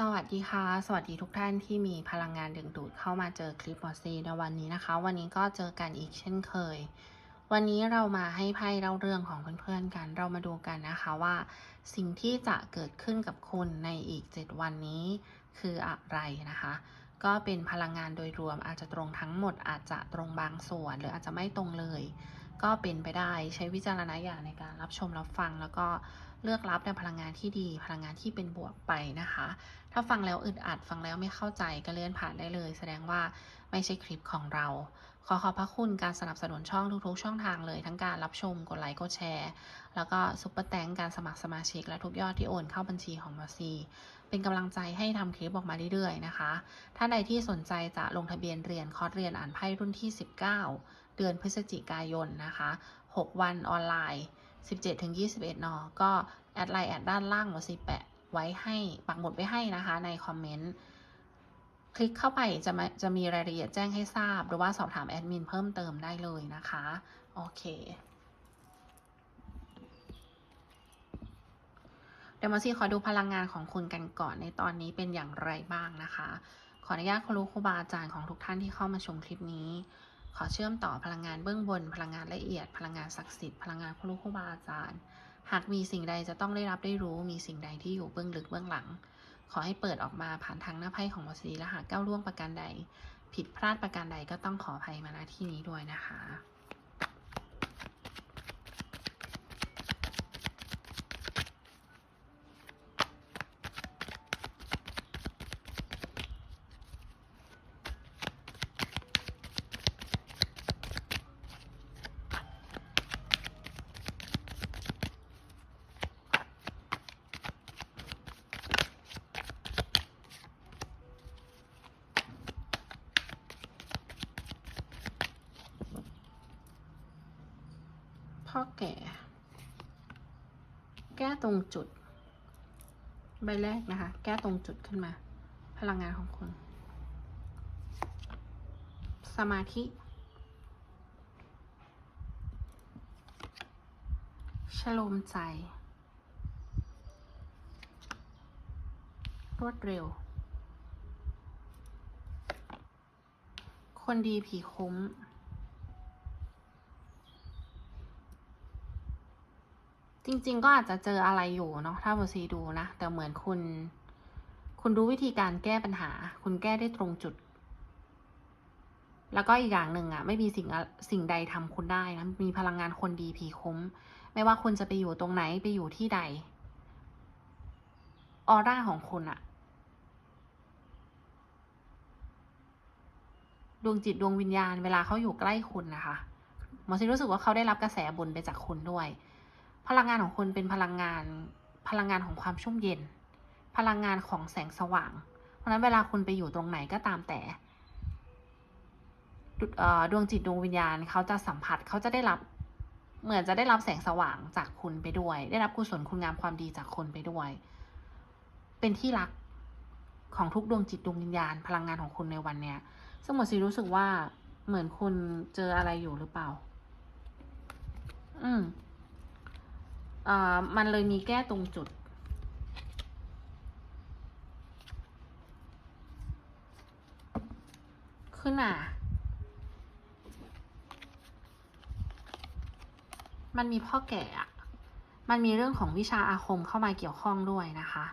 สวัสดีค่ะ สวัสดีทุกท่านที่มีพลังงานดึงดูดเข้ามาเจอคลิปหมอซีในวันนี้นะคะ วันนี้ก็เจอกันอีกเช่นเคย วันนี้เรามาให้ไพ่เล่าเรื่องของเพื่อนๆกัน เรามาดูกันนะคะว่า สิ่งที่จะเกิดขึ้นกับคุณในอีก 7 วันนี้คืออะไรนะคะ ก็เป็นพลังงานโดยรวมอาจจะตรงทั้งหมด อาจจะตรงบางส่วน หรืออาจจะไม่ตรงเลย ก็เป็นไปได้ใช้วิจารณญาณในการรับชมรับฟังแล้วก็ เลือกรับในพลังงานที่ดี พลังงานที่เป็นบวกไปนะคะ ถ้าฟังแล้วอึดอัดฟังแล้วไม่เข้าใจก็เลื่อนผ่านได้เลย แสดงว่าไม่ใช่คลิปของเรา ขอขอบพระคุณการสนับสนุนช่องทุกๆ ช่องทางเลย ทั้งการรับชมกดไลค์กดแชร์ แล้วก็ซุปเปอร์แตงการสมัครสมาชิก และทุกยอดที่โอนเข้าบัญชีของมอซีเป็นกำลังใจให้ทำคลิปออกมาเรื่อยๆนะคะ ถ้าใดที่สนใจจะลงทะเบียนเรียนคอร์สเรียนอ่านไพ่รุ่นที่ 19 เดือนพฤศจิกายนนะคะ 6 วันออนไลน์ 17-21นก็แอดไลน์แอดด้านล่างมอซีแปะไว้ให้ปักหมุดไว้ให้นะคะในคอมเมนต์คลิกเข้าไปจะมาจะมีรายละเอียดแจ้งให้ทราบ หรือว่าสอบถามแอดมินเพิ่มเติมได้เลยนะคะ โอเคเดี๋ยวมาซี่ขอดูพลังงานของคุณกันก่อนในตอนนี้เป็นอย่างไรบ้างนะคะ ขออนุญาตครูครูบาอาจารย์ของทุกท่านที่เข้ามาชมคลิปนี้ ขอเชื่อมต่อพลังงานเบื้องบน พลังงานละเอียด พลังงานศักดิ์สิทธิ์ พลังงานครูครูบาอาจารย์ หากมีสิ่งใดจะต้องได้รับได้รู้ มีสิ่งใดที่อยู่เบื้องลึกเบื้องหลัง ขอให้เปิดออกมาผ่านทางหน้าไพ่ของมอสีและหากก้าวล่วงประการใด ผิดพลาดประการใดก็ต้องขออภัยมาณที่นี้ด้วยนะคะ พ่อแก่ แก้ ตรงจุด ใบแรกนะคะ แก้ตรงจุดขึ้นมา พลังงานของคุณ สมาธิ ชโลมใจ รวดเร็ว คนดีผีคุ้ม จริง ๆ ก็อาจจะเจออะไรอยู่เนาะถ้าโบซีดูนะ แต่เหมือนคุณ คุณรู้วิธีการแก้ปัญหา คุณแก้ได้ตรงจุด แล้วก็อีกอย่างหนึ่งอะไม่มีสิ่งสิ่งใดทำคุณได้นะมีพลังงานคนดีผีคุ้ม ไม่ว่าคุณจะไปอยู่ตรงไหนไปอยู่ที่ใดออร่าของคุณอะดวงจิตดวงวิญญาณเวลาเขาอยู่ใกล้คุณนะคะหมอซีรู้สึกว่าเขาได้รับกระแสบุญไปจากคุณด้วย พลังงานของคุณเป็นพลังงาน พลังงานของความชุ่มเย็น พลังงานของแสงสว่าง เพราะฉะนั้นเวลาคุณไปอยู่ตรงไหนก็ตามแต่ดดวงจิตดวงวิญญาณเขาจะสัมผัสเขาจะได้รับ เหมือนจะได้รับแสงสว่างจากคุณไปด้วย ได้รับกุศลคุณงามความดีจากคนไปด้วย เป็นที่รักของทุกดวงจิตดวงวิญญาณ พลังงานของคุณในวันเนี้ยซึ่งหมดซีรู้สึกว่าเหมือนคุณเจออะไรอยู่หรือเปล่า อืม มันเลยมีแก้ตรงจุด ขึ้นอะ มันมีพ่อแก่อะมันมีเรื่องของวิชาอาคมเข้ามาเกี่ยวข้องด้วยนะคะ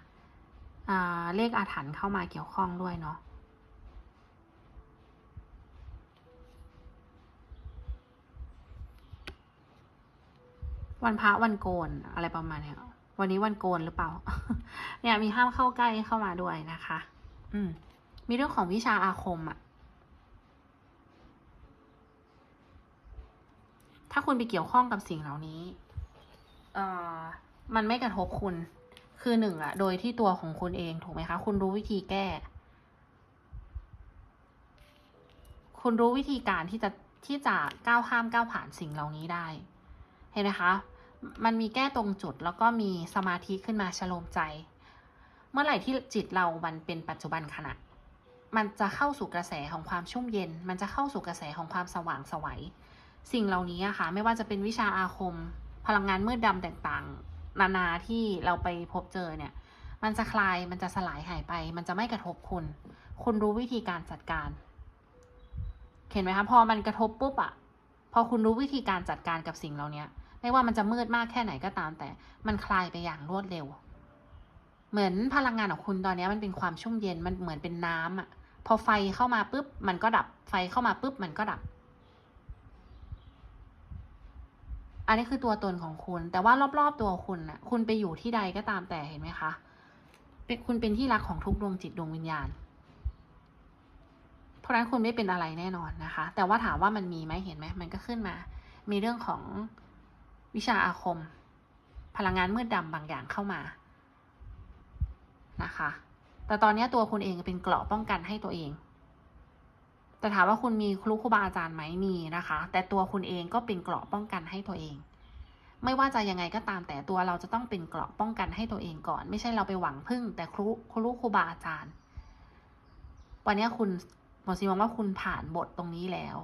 อ่าเลขอาถรรพ์เข้ามาเกี่ยวข้องด้วยเนาะ วันพระวันโกนอะไรประมาณเนี้ยวันนี้วันโกนหรือเปล่า เนี่ยมีห้ามเข้าใกล้เข้ามาด้วยนะคะ อืม มีเรื่องของวิชาอาคมอะถ้าคุณไปเกี่ยวข้องกับสิ่งเหล่านี้ เอ่อ มันไม่กระทบคุณ คือหนึ่งอะโดยที่ตัวของคุณเองถูกไหมคะ คุณรู้วิธีแก้ คุณรู้วิธีการที่จะที่จะก้าวข้ามก้าวผ่านสิ่งเหล่านี้ได้ เห็นไหมคะ มันมีแก้ตรงจุดแล้วก็มีสมาธิขึ้นมาชโลมใจ เมื่อไหร่ที่จิตเรามันเป็นปัจจุบันขณะ มันจะเข้าสู่กระแสของความชุ่มเย็น มันจะเข้าสู่กระแสของความสว่างสวัย สิ่งเหล่านี้อะค่ะ ไม่ว่าจะเป็นวิชาอาคม พลังงานมืดดำต่างๆ นานาที่เราไปพบเจอเนี่ย มันจะคลาย มันจะสลายหายไป มันจะไม่กระทบคุณ คุณรู้วิธีการจัดการ เห็นไหมคะ พอมันกระทบปุ๊บอะพอคุณรู้วิธีการจัดการกับสิ่งเหล่านี้ ไม่ว่ามันจะมืดมากแค่ไหนก็ตามแต่ มันคลายไปอย่างรวดเร็ว เหมือนพลังงานของคุณตอนนี้มันเป็นความชุ่มเย็นมันเหมือนเป็นน้ำอะพอไฟเข้ามาปุ๊บ มันก็ดับ ไฟเข้ามาปุ๊บ มันก็ดับ อันนี้คือตัวตนของคุณ แต่ว่ารอบๆตัวคุณน่ะ คุณไปอยู่ที่ใดก็ตามแต่เห็นไหมคะเป็นคุณเป็นที่รักของทุกดวงจิตดวงวิญญาณเพราะฉะนั้นคุณไม่เป็นอะไรแน่นอนนะคะ แต่ว่าถามว่ามันมีไหมเห็นไหมมันก็ขึ้นมา มีเรื่องของ วิชาอาคม พลังงานมืดดำบางอย่างเข้ามานะคะ แต่ตอนนี้ตัวคุณเองเป็นเกราะป้องกันให้ตัวเอง แต่ถามว่าคุณมีครูครูบาอาจารย์ไหมมีนะคะ แต่ตัวคุณเองก็เป็นเกราะป้องกันให้ตัวเอง ไม่ว่าจะยังไงก็ตามแต่ตัวเราจะต้องเป็นเกราะป้องกันให้ตัวเองก่อน ไม่ใช่เราไปหวังพึ่ง แต่ครูครูครูบาอาจารย์ วันนี้คุณหมอซีมองว่าคุณผ่านบทตรงนี้แล้ว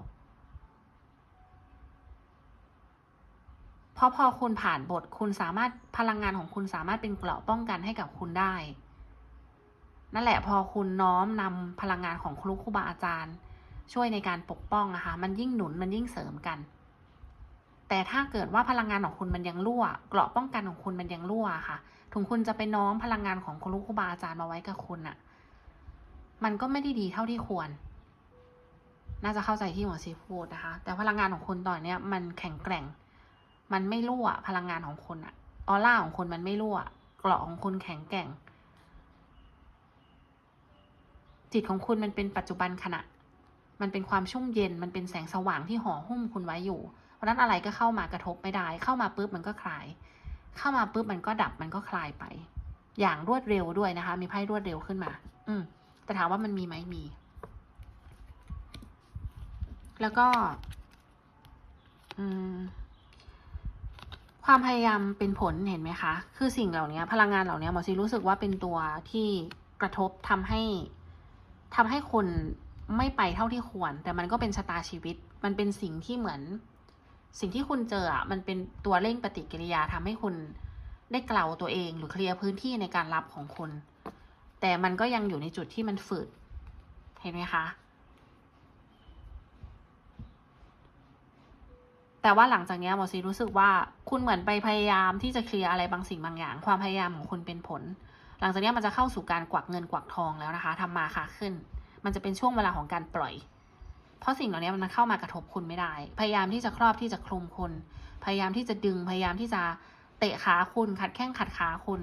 เพราะพอคุณผ่านบทคุณสามารถพลังงานของคุณสามารถเป็นเกราะป้องกันให้กับคุณได้ นั่นแหละพอคุณน้อมนำพลังงานของครูครูบาอาจารย์ ช่วยในการปกป้องนะคะ มันยิ่งหนุนมันยิ่งเสริมกัน แต่ถ้าเกิดว่าพลังงานของคุณมันยังรั่ว เกราะป้องกันของคุณมันยังรั่วค่ะ ถึงคุณจะไปน้อมพลังงานของครูครูบาอาจารย์มาไว้กับคุณอะมันก็ไม่ได้ดีเท่าที่ควร น่าจะเข้าใจที่หมอซีพูดนะคะ แต่พลังงานของคุณตอนนี้มันแข็งแกร่ง มันไม่รั่วพลังงานของคุณอะออร่าของคุณมันไม่รั่วเกราะของคุณแข็งแกร่ง จิตของคุณมันเป็นปัจจุบันขณะ มันเป็นความชุ่มเย็นมันเป็นแสงสว่างที่ห่อหุ้มคุณไว้อยู่ เพราะฉะนั้นอะไรก็เข้ามากระทบไม่ได้ เข้ามาปุ๊บมันก็คลาย เข้ามาปุ๊บมันก็ดับมันก็คลายไป อย่างรวดเร็วด้วยนะคะ มีไพ่รวดเร็วขึ้นมา อืมแต่ถามว่ามันมีไหมมี แล้วก็ อืม ความพยายามเป็นผลเห็นไหมคะ คือสิ่งเหล่านี้พลังงานเหล่านี้หมอซีรู้สึกว่าเป็นตัวที่กระทบทำให้ทำให้คนไม่ไปเท่าที่ควร แต่มันก็เป็นชะตาชีวิต มันเป็นสิ่งที่เหมือน สิ่งที่คุณเจออะมันเป็นตัวเร่งปฏิกิริยาทำให้คุณได้เกลาตัวเองหรือเคลียร์พื้นที่ในการรับของคุณ แต่มันก็ยังอยู่ในจุดที่มันฝืด เห็นไหมคะ แต่ว่าหลังจากนี้หมอซีรู้สึกว่าคุณเหมือนไปพยายามที่จะเคลียร์อะไรบางสิ่งบางอย่าง ความพยายามของคุณเป็นผล หลังจากนี้มันจะเข้าสู่การกวักเงินกวักทองแล้วนะคะทำมาค้าขึ้น มันจะเป็นช่วงเวลาของการปล่อย เพราะสิ่งเหล่านี้มันเข้ามากระทบคุณไม่ได้ พยายามที่จะครอบที่จะคลุมคุณ พยายามที่จะดึง พยายามที่จะเตะขาคุณ ขัดแข้งขัดขาคุณ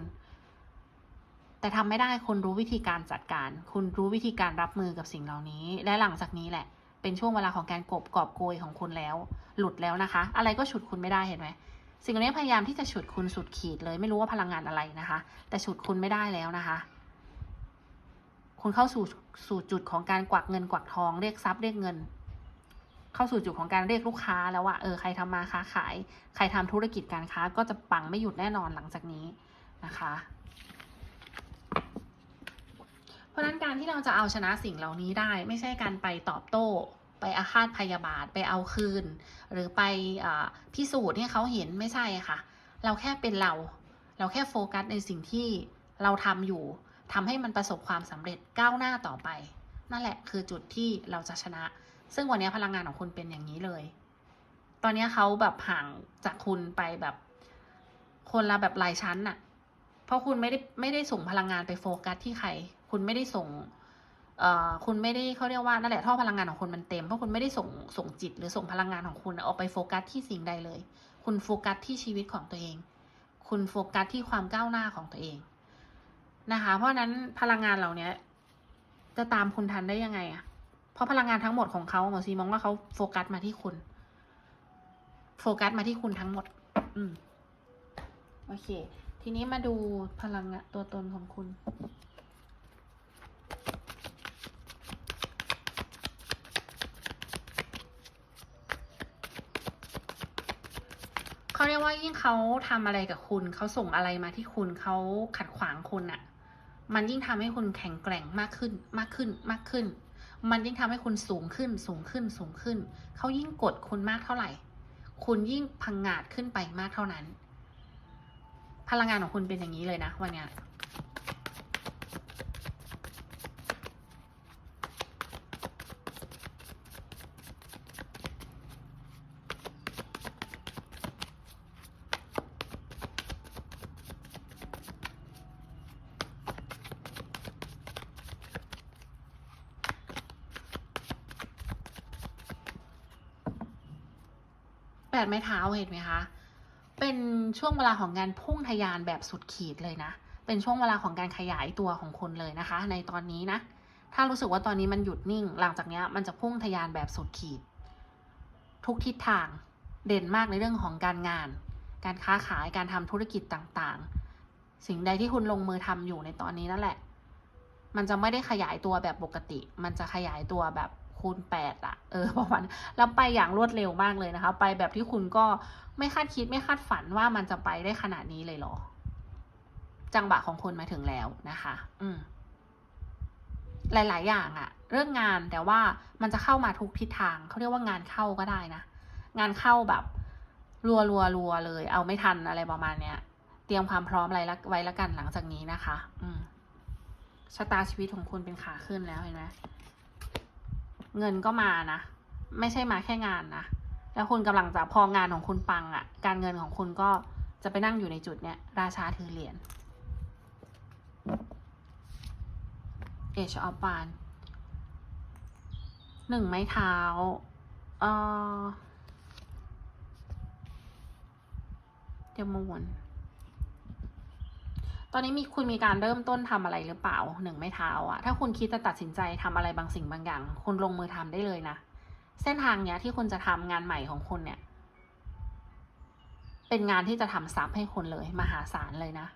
แต่ทำไม่ได้คุณรู้วิธีการจัดการ คุณรู้วิธีการรับมือกับสิ่งเหล่านี้ และหลังจากนี้แหละ เป็นช่วงเวลาของการกบกอบโกยของคุณแล้ว หลุดแล้วนะคะ อะไรก็ฉุดคุณไม่ได้เห็นไหมสิ่งนี้พยายามที่จะฉุดคุณสุดขีดเลยไม่รู้ว่าพลังงานอะไรนะคะ แต่ฉุดคุณไม่ได้แล้วนะคะ คุณเข้าสู่สู่จุดของการกวักเงินกวักทองเรียกทรัพย์เรียกเงิน เข้าสู่จุดของการเรียกลูกค้าแล้วว่าเออใครทำมาค้าขาย ใครทำธุรกิจการค้าก็จะปังไม่หยุดแน่นอนหลังจากนี้นะคะ เพราะนั้นการที่เราจะเอาชนะสิ่งเหล่านี้ได้ ไม่ใช่การไปตอบโต้ ไปอาฆาตพยาบาทไปเอาคืน หรือไปพิสูจน์ให้เขาเห็นไม่ใช่ค่ะ เราแค่เป็นเรา เราแค่โฟกัสในสิ่งที่เราทำอยู่ทำให้มันประสบความสำเร็จก้าวหน้าต่อไป นั่นแหละคือจุดที่เราจะชนะ ซึ่งวันนี้พลังงานของคุณเป็นอย่างนี้เลย ตอนนี้เขาแบบห่างจากคุณไปแบบ คนละแบบหลายชั้นน่ะ เพราะคุณไม่ได้ไม่ได้ส่งพลังงานไปโฟกัสที่ใคร คุณไม่ได้ส่ง คุณไม่ได้เขาเรียกว่านั่นแหละท่อพลังงานของคุณมันเต็มเพราะคุณไม่ได้ส่งส่งจิต หรือส่งพลังงานของคุณออกไปโฟกัสที่สิ่งใดเลย คุณโฟกัสที่ชีวิตของตัวเอง คุณโฟกัสที่ความก้าวหน้าของตัวเองนะคะ เพราะนั้นพลังงานเหล่านี้จะตามคุณทันได้ยังไงอะเพราะพลังงานทั้งหมดของเขาหมอซีมองว่าเขาโฟกัสมาที่คุณ โฟกัสมาที่คุณทั้งหมด อืมโอเค ทีนี้มาดูพลังงานตัวตนของคุณ เขาเรีายิ่งเขาทำอะไรกับคุณ เขาส่งอะไรมาที่คุณเขาขัดขวางคุณอะมันยิ่งทำให้คุณแข็งแกร่งมากขึ้นมากขึ้นมากขึ้น มันยิ่งทำให้คุณสูงขึ้นสูงขึ้นสูงขึ้น เขายิ่งกดคุณมากเท่าไหร่ คุณยิ่งพังงาดขึ้นไปมากเท่านั้น พลังงานของคุณเป็นอย่างนี้เลยนะวันเนี้ แปดไม้เท้าเห็นไหมคะ เป็นช่วงเวลาของการพุ่งทะยานแบบสุดขีดเลยนะ เป็นช่วงเวลาของการขยายตัวของคุณเลยนะคะ ในตอนนี้นะ ถ้ารู้สึกว่าตอนนี้มันหยุดนิ่ง หลังจากนี้มันจะพุ่งทะยานแบบสุดขีด ทุกทิศทาง เด่นมากในเรื่องของการงาน การค้าขาย การทำธุรกิจต่างๆ สิ่งใดที่คุณลงมือทำอยู่ในตอนนี้นั่นแหละ มันจะไม่ได้ขยายตัวแบบปกติ มันจะขยายตัวแบบ คูณแปดอะเออประมาณแล้วไปอย่างรวดเร็วมากเลยนะคะ ไปแบบที่คุณก็ไม่คาดคิดไม่คาดฝันว่ามันจะไปได้ขนาดนี้เลยเหรอ จังหวะของคุณมาถึงแล้วนะคะ อืมหลาย ๆ อย่างอะเรื่องงานแต่ว่ามันจะเข้ามาทุกทิศทางเขาเรียกว่างานเข้าก็ได้นะ งานเข้าแบบรัวรัวรัวเลย เอาไม่ทันอะไรประมาณเนี้ย เตรียมความพร้อมอะไรไว้ละกันหลังจากนี้นะคะ อืมชะตาชีวิตของคุณเป็นขาขึ้นแล้วเห็นไหม เงินก็มานะ ไม่ใช่มาแค่งานนะ แล้วคุณกำลังจะพองานของคุณปังอะ่ะ การเงินของคุณก็จะไปนั่งอยู่ในจุดเนี้ย ราชาถือเหรียญ เอชออฟปานหนึ่งไม้เท้าเอ่อเดี๋ยวมูน ตอนนี้มีคุณมีการเริ่มต้นทำอะไรหรือเปล่าหนึ่งไม้เท้าอะถ้าคุณคิดจะตัดสินใจทำอะไรบางสิ่งบางอย่าง คุณลงมือทำได้เลยนะ เส้นทางเนี้ยที่คุณจะทำงานใหม่ของคุณเนี่ย เป็นงานที่จะทำซับให้คุณเลยมหาศาลเลยนะ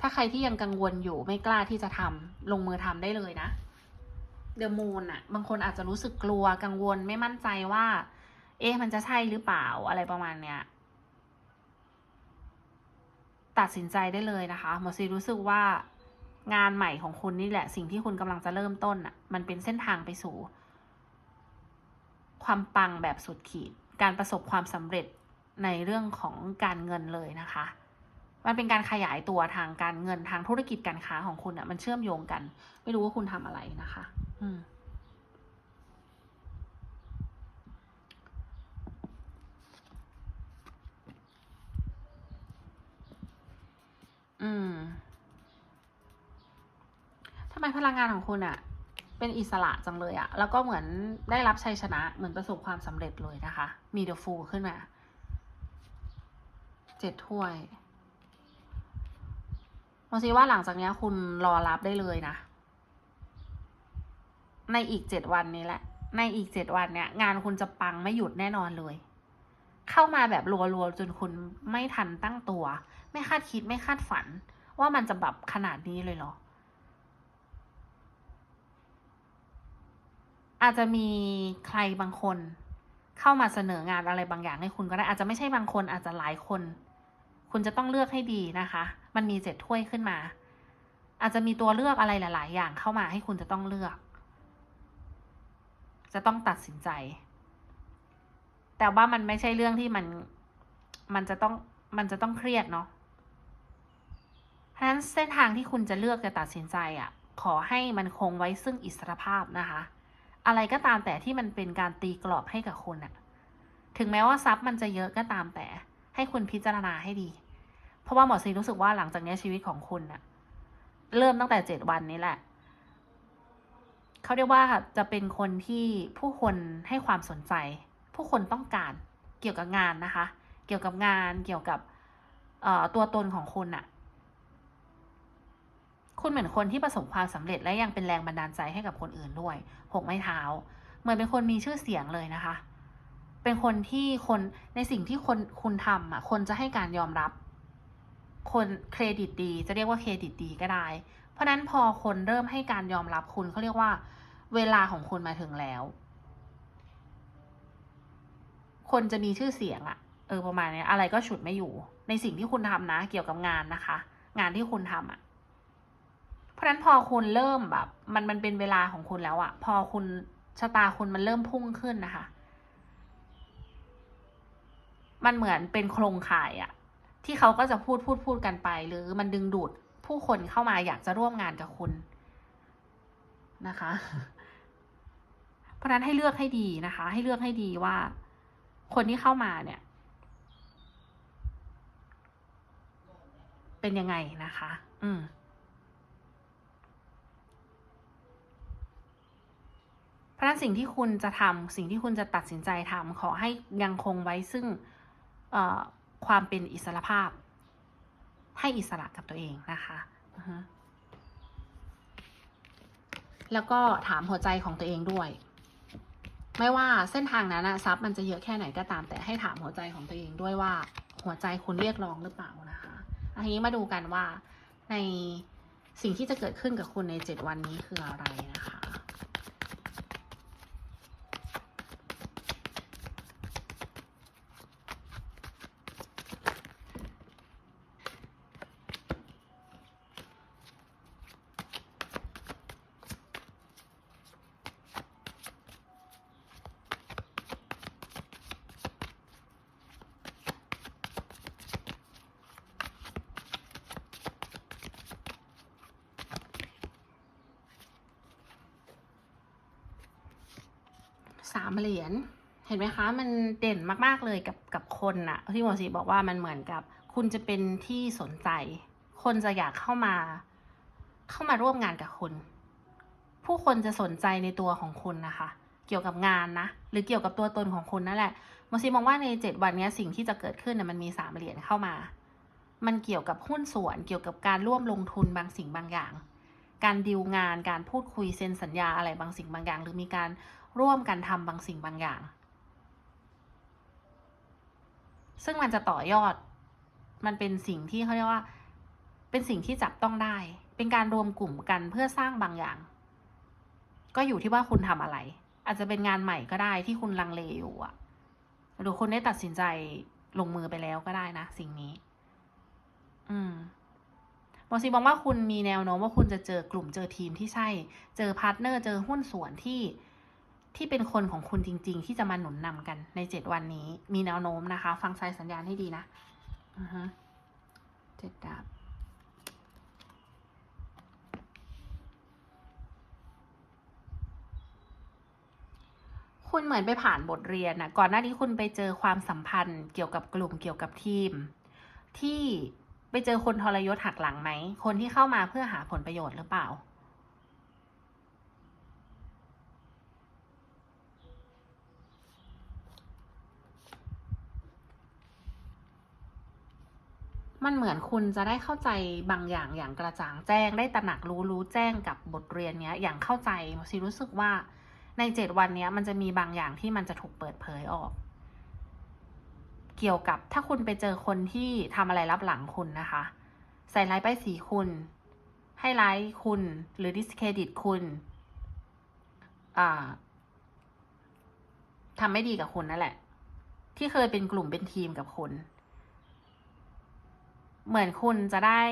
ถ้าใครที่ยังกังวลอยู่ไม่กล้าที่จะทำลงมือทำได้เลยนะเดอะมูนอะบางคนอาจจะรู้สึกกลัวกังวลไม่มั่นใจว่า เอ๊ะมันจะใช่หรือเปล่าอะไรประมาณเนี้ย ตัดสินใจได้เลยนะคะหมอซีรู้สึกว่างานใหม่ของคุณนี่แหละ สิ่งที่คุณกำลังจะเริ่มต้นอะ มันเป็นเส้นทางไปสู่ ความปังแบบสุดขีด การประสบความสำเร็จในเรื่องของการเงินเลยนะคะ มันเป็นการขยายตัวทางการเงินทางธุรกิจการค้าของคุณอะ มันเชื่อมโยงกัน ไม่รู้ว่าคุณทำอะไรนะคะ อืม อืมทำไมพลังงานของคุณอะเป็นอิสระจังเลยอะแล้วก็เหมือนได้รับชัยชนะ เหมือนประสบความสำเร็จเลยนะคะ มีเดอะฟูขึ้นมาเจ็ดถ้วยมองซีว่าหลังจากนี้คุณรอรับได้เลยนะ ในอีกเจ็ดวันนี้แหละ ในอีกเจ็ดวันเนี้ยงานคุณจะปังไม่หยุดแน่นอนเลย เข้ามาแบบรัวๆจนคุณไม่ทันตั้งตัว ไม่คาดคิดไม่คาดฝัน ว่ามันจะแบบขนาดนี้เลยเหรอ อาจจะมีใครบางคน เข้ามาเสนองานอะไรบางอย่างให้คุณก็ได้ อาจจะไม่ใช่บางคนอาจจะหลายคน คุณจะต้องเลือกให้ดีนะคะ มันมีเจ็ดถ้วยขึ้นมา อาจจะมีตัวเลือกอะไรหลาย ๆ อย่างเข้ามาให้คุณจะต้องเลือก จะต้องตัดสินใจ แต่ว่ามันไม่ใช่เรื่องที่มันมันจะต้องมันจะต้องเครียดเนาะ ราะฉะนั้นเส้นทางที่คุณจะเลือกจะตัดสินใจอะ่ะ ขอให้มันคงไว้ซึ่งอิสรภาพนะคะ อะไรก็ตามแต่ที่มันเป็นการตีกรอบให้กับคุณอะ่ะ ถึงแม้ว่าทรัพย์มันจะเยอะก็ตามแต่ ให้คุณพิจารณาให้ดี เพราะว่าหมอซีรู้สึกว่าหลังจากนี้ชีวิตของคุณอะ่ะ เริ่มตั้งแต่เจ็ดวันนี้แหละเขาเรียกว่าจะเป็นคนที่ผู้คนให้ความสนใจ ผู้คนต้องการเกี่ยวกับงานนะคะ เกี่ยวกับงานเกี่ยวกับตัวตนของคุณอะ คุณเหมือนคนที่ประสบความสำเร็จและยังเป็นแรงบันดาลใจให้กับคนอื่นด้วยหกไม้เท้า เหมือนเป็นคนมีชื่อเสียงเลยนะคะ เป็นคนที่คนในสิ่งที่คนคุณทำอะคนจะให้การยอมรับ คนเครดิตดี จะเรียกว่าเครดิตดีก็ได้ เพราะนั้นพอคนเริ่มให้การยอมรับคุณเขาเรียกว่า เวลาของคุณมาถึงแล้ว คนจะมีชื่อเสียงอะเออประมาณนี้อะไรก็ฉุดไม่อยู่ ในสิ่งที่คุณทำนะ เกี่ยวกับงานนะคะ งานที่คุณทำอะ ราะฉะนั้นพอคุณเริ่มแบบ มันมันเป็นเวลาของคุณแล้วอะพอคุณชะตาคุณมันเริ่มพุ่งขึ้นนะคะ มันเหมือนเป็นโครงข่ายอะที่เขาก็จะพูดพูดพูดกันไป หรือมันดึงดูดผู้คนเข้ามาอยากจะร่วมงานกับคุณนะคะ เพราะนั้นให้เลือกให้ดีนะคะ ให้เลือกให้ดีว่า คนที่เข้ามาเนี่ย เป็นยังไงนะคะ อืม เพ ราะฉะนั้นสิ่งที่คุณจะทำสิ่งที่คุณจะตัดสินใจทำขอให้ยังคงไว้ซึ่งความเป็นอิสระภาพ ให้อิสระกับตัวเองนะคะแล้วก็ถามหัวใจของตัวเองด้วย ไม่ว่าเส้นทางนั้นอะทรัพย์มันจะเยอะแค่ไหนก็ตาม แต่ให้ถามหัวใจของตัวเองด้วยว่า หัวใจคุณเรียกร้องหรือเปล่านะคะอันนี้มาดูกันว่าในสิ่งที่จะเกิดขึ้นกับคุณในเจ็ดวันนี้คืออะไรนะคะ สามเหรียญเห็นไหมคะ มันเด่นมากๆเลยกับกับคนน่ะที่หมอสีบอกว่ามันเหมือนกับ คุณจะเป็นที่สนใจ คนจะอยากเข้ามา เข้ามาร่วมงานกับคุณ ผู้คนจะสนใจในตัวของคุณนะคะ เกี่ยวกับงานนะ หรือเกี่ยวกับตัวตนของคุณนั่นแหละหมอซีมองว่าในเจ็ดวันนี้สิ่งที่จะเกิดขึ้นน่ะมันมีสามเหรียญเข้ามา มันเกี่ยวกับหุ้นส่วน เกี่ยวกับการร่วมลงทุนบางสิ่งบางอย่าง การดีลงาน การพูดคุยเซ็นสัญญาอะไรบางสิ่งบางอย่าง หรือมีการ ร่วมกันทำบางสิ่งบางอย่าง ซึ่งมันจะต่อยอด มันเป็นสิ่งที่เขาเรียกว่า เป็นสิ่งที่จับต้องได้ เป็นการรวมกลุ่มกันเพื่อสร้างบางอย่าง ก็อยู่ที่ว่าคุณทำอะไร อาจจะเป็นงานใหม่ก็ได้ที่คุณลังเลอยู่อะหรือคุณได้ตัดสินใจลงมือไปแล้วก็ได้นะสิ่งนี้ อืมมอซีมองว่าคุณมีแนวโน้มว่าคุณจะเจอกลุ่มเจอทีมที่ใช่ เจอพาร์ทเนอร์ เจอหุ้นส่วนที่ ที่เป็นคนของคุณจริง ๆ ที่จะมาหนุนนำกันในเจ็ดวันนี้ มีแนวโน้มนะคะ ฟังสายสัญญาณให้ดีนะอือฮะเจ็ดดาบคุณเหมือนไปผ่านบทเรียนนะก่อนหน้านี้คุณไปเจอความสัมพันธ์เกี่ยวกับกลุ่มเกี่ยวกับทีม ที่ไปเจอคนทรยศหักหลังไหม คนที่เข้ามาเพื่อหาผลประโยชน์หรือเปล่า มันเหมือนคุณจะได้เข้าใจบางอย่างอย่างกระจ่างแจ้ง ได้ตระหนักรู้รู้แจ้งกับบทเรียนเนี้ยอย่างเข้าใจซีรู้สึกว่าในเจ็ดวันเนี้ยมันจะมีบางอย่างที่มันจะถูกเปิดเผยออก เกี่ยวกับถ้าคุณไปเจอคนที่ทำอะไรรับหลังคุณนะคะ ใส่ร้ายป้ายสีคุณ ให้ร้ายคุณหรือดิสเครดิตคุณอ่าทำไม่ดีกับคุณนั่นแหละ ที่เคยเป็นกลุ่มเป็นทีมกับคุณ เหมือนคุณจะได้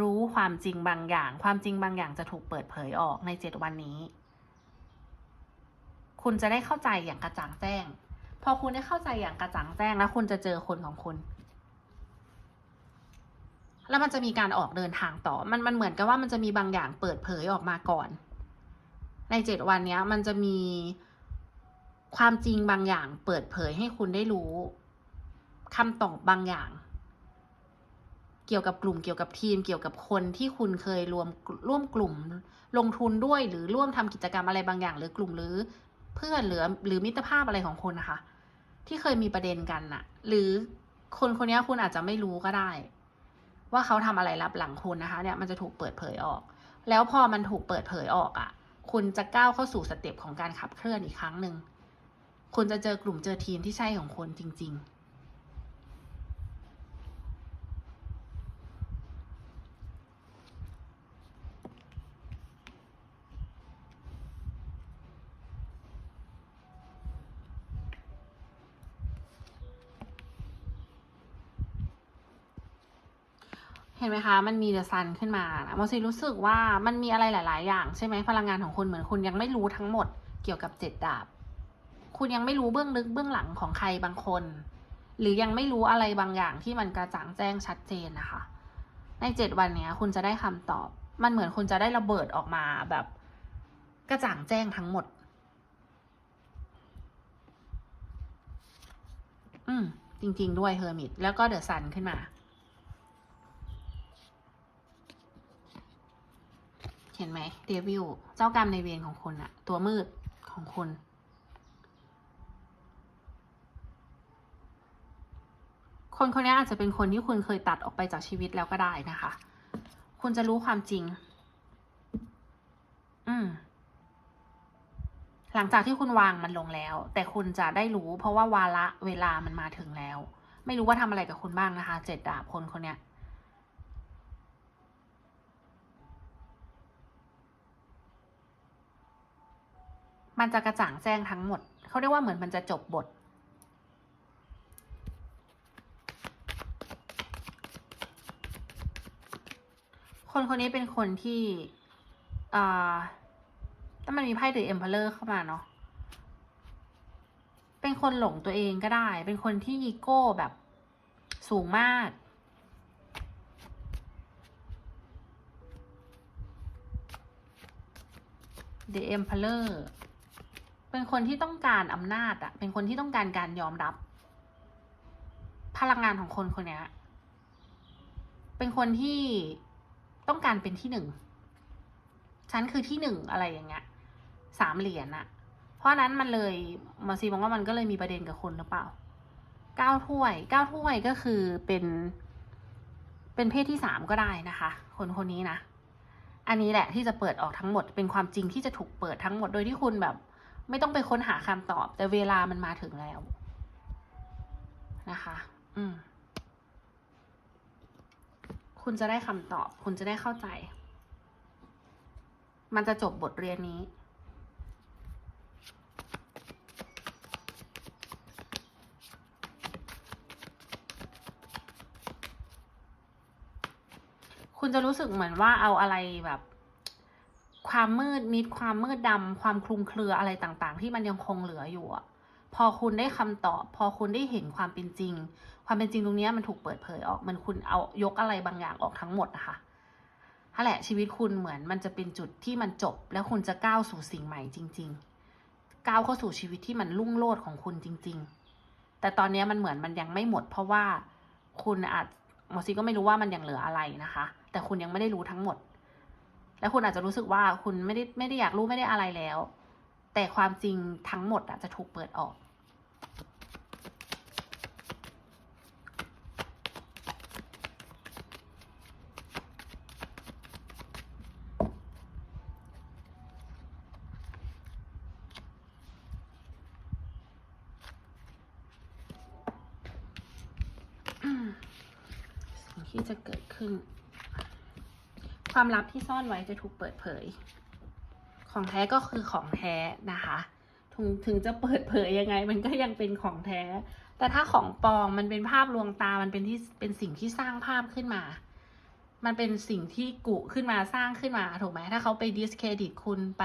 รู้ความจริงบางอย่าง ความจริงบางอย่างจะถูกเปิดเผยออกในเจ็ดวันนี้ คุณจะได้เข้าใจอย่างกระจ่างแจ้ง พอคุณได้เข้าใจอย่างกระจ่างแจ้งแล้วคุณจะเจอคนของคุณ แล้วมันจะมีการออกเดินทางต่อ มันมันเหมือนกับว่ามันจะมีบางอย่างเปิดเผยออกมาก่อน ในเจ็ดวันนี้มันจะมีความจริงบางอย่างเปิดเผยให้คุณได้รู้คำตอบบางอย่าง เกี่ยวกับกลุ่มเกี่ยวกับทีม เกี่ยวกับคนที่คุณเคยรวมร่วมกลุ่มลงทุนด้วย หรือร่วมทำกิจกรรมอะไรบางอย่าง หรือกลุ่มหรือเพื่อนหรือหรือมิตรภาพอะไรของคุณนะคะ ที่เคยมีประเด็นกันน่ะ หรือคนคนนี้คุณอาจจะไม่รู้ก็ได้ ว่าเขาทำอะไรรับหลังคุณนะคะ เนี่ยมันจะถูกเปิดเผยออก แล้วพอมันถูกเปิดเผยออกอะ่ะ คุณจะก้าวเข้าสู่สเต็ปของการขับเคลื่อนอีกครั้งหนึ่งคุณจะเจอกลุ่มเจอทีมที่ใช่ของคุณจริง ๆ เห็นไหมคะ มันมีเดอะซันขึ้นมานะโมซีรู้สึกว่ามันมีอะไรหลาย ๆ อย่างใช่ไหมพลังงานของคุณเหมือนคุณยังไม่รู้ทั้งหมดเกี่ยวกับเจ็ดดาบ คุณยังไม่รู้เบื้องลึกเบื้องหลังของใครบางคน หรือยังไม่รู้อะไรบางอย่างที่มันกระจ่างแจ้งชัดเจนนะคะ ในเจ็ดวันเนี้ยคุณจะได้คำตอบ มันเหมือนคุณจะได้ระเบิดออกมาแบบกระจ่างแจ้งทั้งหมด อืมจริง ๆ ด้วยเฮอร์มิตแล้วก็เดอะซันขึ้นมา เห็นไหมเดวิลเจ้ากรรมในเวรของคุณอะตัวมืดของคุณคนคนนี้อาจจะเป็นคนที่คุณเคยตัดออกไปจากชีวิตแล้วก็ได้นะคะ คุณจะรู้ความจริง อืม หลังจากที่คุณวางมันลงแล้ว แต่คุณจะได้รู้เพราะว่าวาระเวลามันมาถึงแล้ว ไม่รู้ว่าทำอะไรกับคุณบ้างนะคะ เจ็ดดาบคนคนเนี้ มันจะกระจ่างแจ้งทั้งหมด เขาเรียกว่าเหมือนมันจะจบบท คนคนนี้เป็นคนที่อ่าถ้ามันมีไพ่เดอะเอ็มเพลเลอร์เข้ามาเนาะ เป็นคนหลงตัวเองก็ได้ เป็นคนที่อีโก้แบบสูงมาก The Emperor เป็นคนที่ต้องการอำนาจอะเป็นคนที่ต้องการการยอมรับ พลังงานของคนคนนี้เป็นคนที่ต้องการเป็นที่หนึ่ง ฉันคือที่หนึ่งอะไรอย่างเงี้ย สามเหรียญอะเพราะฉะนั้นมันเลยมาซีมองว่ามันก็เลยมีประเด็นกับคนหรือเปล่า เก้าถ้วย เก้าถ้วยก็คือเป็น เป็นเพศที่สามก็ได้นะคะ คนคนนี้นะ อันนี้แหละที่จะเปิดออกทั้งหมด เป็นความจริงที่จะถูกเปิดทั้งหมด โดยที่คุณแบบ ไม่ต้องไปค้นหาคำตอบ แต่เวลามันมาถึงแล้ว นะคะ อืม คุณจะได้คำตอบ คุณจะได้เข้าใจ มันจะจบบทเรียนนี้ คุณจะรู้สึกเหมือนว่าเอาอะไรแบบ ความมืดมิดความมืดดำความคลุมเครืออะไรต่างๆ ที่มันยังคงเหลืออยู่อะพอคุณได้คำตอบ พอคุณได้เห็นความเป็นจริง ความเป็นจริงตรงนี้มันถูกเปิดเผยออกมันคุณเอายกอะไรบางอย่างออกทั้งหมดนะคะนั่นแหละชีวิตคุณเหมือนมันจะเป็นจุดที่มันจบ แล้วคุณจะก้าวสู่สิ่งใหม่จริง ๆ ก้าวเข้าสู่ชีวิตที่มันรุ่งโรจน์ของคุณจริง ๆ แต่ตอนนี้มันเหมือนมันยังไม่หมด เพราะว่าคุณอาจหมอซีก็ไม่รู้ว่ามันยังเหลืออะไรนะคะ แต่คุณยังไม่ได้รู้ทั้งหมด และคุณอาจจะรู้สึกว่าคุณไม่ได้ไม่ได้อยากรู้ไม่ได้อะไรแล้ว แต่ความจริงทั้งหมดอะจะถูกเปิดออก สิ่งที่จะเกิดขึ้น ความลับที่ซ่อนไว้จะถูกเปิดเผย ของแท้ก็คือของแท้นะคะถึงถึงจะเปิดเผยยังไง มันก็ยังเป็นของแท้ แต่ถ้าของปลอมมันเป็นภาพลวงตา มันเป็นที่เป็นสิ่งที่สร้างภาพขึ้นมา มันเป็นสิ่งที่กุขึ้นมาสร้างขึ้นมาถูกไหมถ้าเขาไปดิสเครดิตคุณไป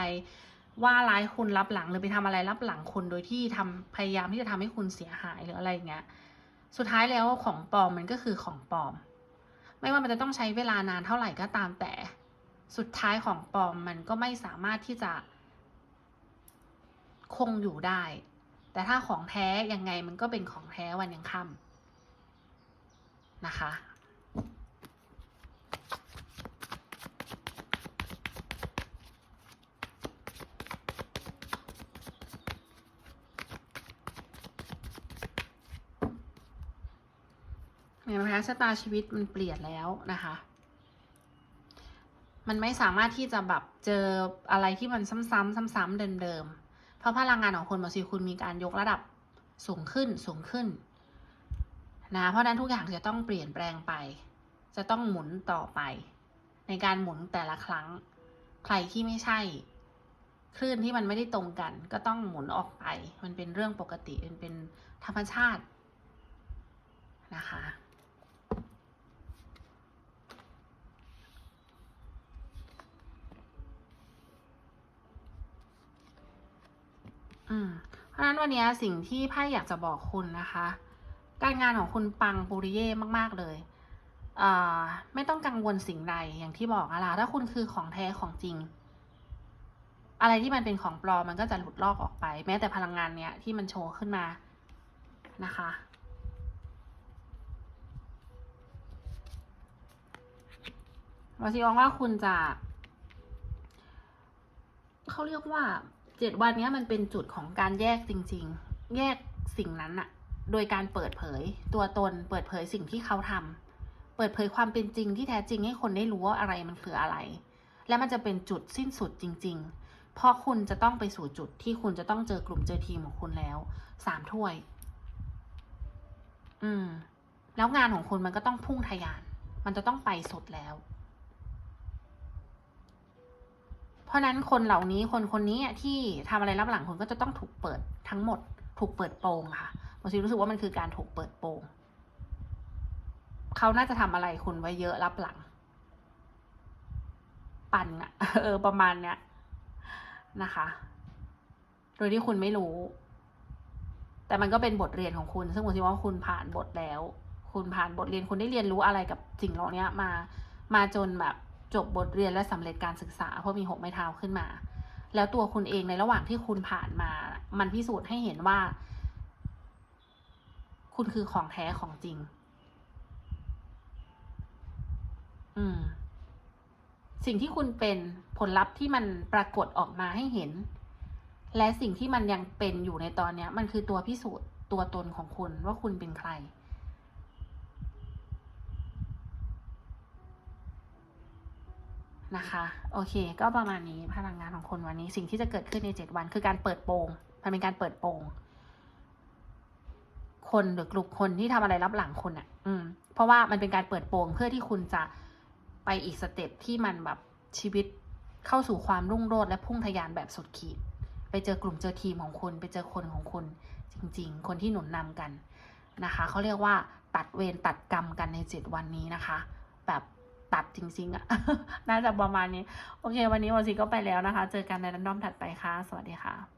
ว่าร้ายคุณรับหลังหรือไปทำอะไรรับหลังคุณโดยที่ทำพยายามที่จะทำให้คุณเสียหายหรืออะไรอย่างเงี้ย สุดท้ายแล้วของปลอมมันก็คือของปลอม ไม่ว่ามันจะต้องใช้เวลานานเท่าไหร่ก็ตามแต่สุดท้ายของปลอมมันก็ไม่สามารถที่จะคงอยู่ได้ แต่ถ้าของแท้ยังไงมันก็เป็นของแท้วันยังค่ำนะคะ เห็นไหมคะชะตาชีวิตมันเปลี่ยนแล้วนะคะ มันไม่สามารถที่จะแบบเจออะไรที่มันซ้ำๆซ้ำๆเดิมๆเพราะพลังงานของคุณบางทีคุณมีการยกระดับสูงขึ้นสูงขึ้นนะเพราะนั้นทุกอย่างจะต้องเปลี่ยนแปลงไป จะต้องหมุนต่อไป ในการหมุนแต่ละครั้ง ใครที่ไม่ใช่ คลื่นที่มันไม่ได้ตรงกัน ก็ต้องหมุนออกไป มันเป็นเรื่องปกติมันเป็นธรรมชาตินะคะ อืม เพราะฉะนั้นวันนี้สิ่งที่ไพ่อยากจะบอกคุณนะคะ การงานของคุณปังปุริเย่มาก ๆ เลยอ่าไม่ต้องกังวลสิ่งใดอย่างที่บอกอะล่ะถ้าคุณคือของแท้ของจริง อะไรที่มันเป็นของปลอมมันก็จะหลุดลอกออกไป แม้แต่พลังงานเนี้ยที่มันโชว์ขึ้นมานะคะวาซิมองว่าคุณจะ เขาเรียกว่า เจ็ดวันนี้มันเป็นจุดของการแยกจริง ๆ แยกสิ่งนั้นอะโดยการเปิดเผยตัวตน เปิดเผยสิ่งที่เขาทำเปิดเผยความเป็นจริงที่แท้จริงให้คนได้รู้ว่าอะไรมันคืออะไร และมันจะเป็นจุดสิ้นสุดจริง ๆ เพราะคุณจะต้องไปสู่จุดที่คุณจะต้องเจอกลุ่มเจอทีมของคุณแล้วสามถ้วย อืม แล้วงานของคุณมันก็ต้องพุ่งทะยาน มันจะต้องไปสุดแล้ว เพ ราะนั้นคนเหล่านี้คนคนนี้ที่ทำอะไรรับหลังคุณก็จะต้องถูกเปิดทั้งหมด ถูกเปิดโปงค่ะบางทีรู้สึกว่ามันคือการถูกเปิดโปงเขาน่าจะทำอะไรคุณไว้เยอะรับหลัง ปั่นอะเออประมาณเนี้ยนะคะ โดยที่คุณไม่รู้ แต่มันก็เป็นบทเรียนของคุณ ซึ่งผมคิดว่าคุณผ่านบทแล้ว คุณผ่านบทเรียนคุณได้เรียนรู้อะไรกับสิ่งเหล่านี้มา มาจนแบบ จบบทเรียนและสำเร็จการศึกษาเพราะมีหกไม้เท้าขึ้นมา แล้วตัวคุณเองในระหว่างที่คุณผ่านมา มันพิสูจน์ให้เห็นว่า คุณคือของแท้ของจริง อืม สิ่งที่คุณเป็นผลลัพธ์ที่มันปรากฏออกมาให้เห็น และสิ่งที่มันยังเป็นอยู่ในตอนนี้มันคือตัวพิสูจน์ตัวตนของคุณว่าคุณเป็นใคร นะคะ โอเค ก็ประมาณนี้พลังงานของคนวันนี้สิ่งที่จะเกิดขึ้นในเจ็ดวัน คือการเปิดโปงมันเป็นการเปิดโปงคนหรือกลุ่มคนที่ทำอะไรรับหลังคุณอะ อืม เพราะว่ามันเป็นการเปิดโปงเพื่อที่คุณจะไปอีกสเต็ปที่มันแบบชีวิตเข้าสู่ความรุ่งโรจน์และพุ่งทะยานแบบสุดขีด ไปเจอกลุ่มเจอทีมของคุณ ไปเจอคนของคุณจริง ๆ คนที่หนุนนำกันนะคะเขาเรียกว่าตัดเวรตัดกรรมกันในเจ็ดวันนี้นะคะ แบบ ตัดจริงๆอะน่าจะประมาณนี้ โอเค วันนี้วันซีก็ไปแล้วนะคะ เจอกันในรันดอมถัดไปค่ะ สวัสดีค่ะ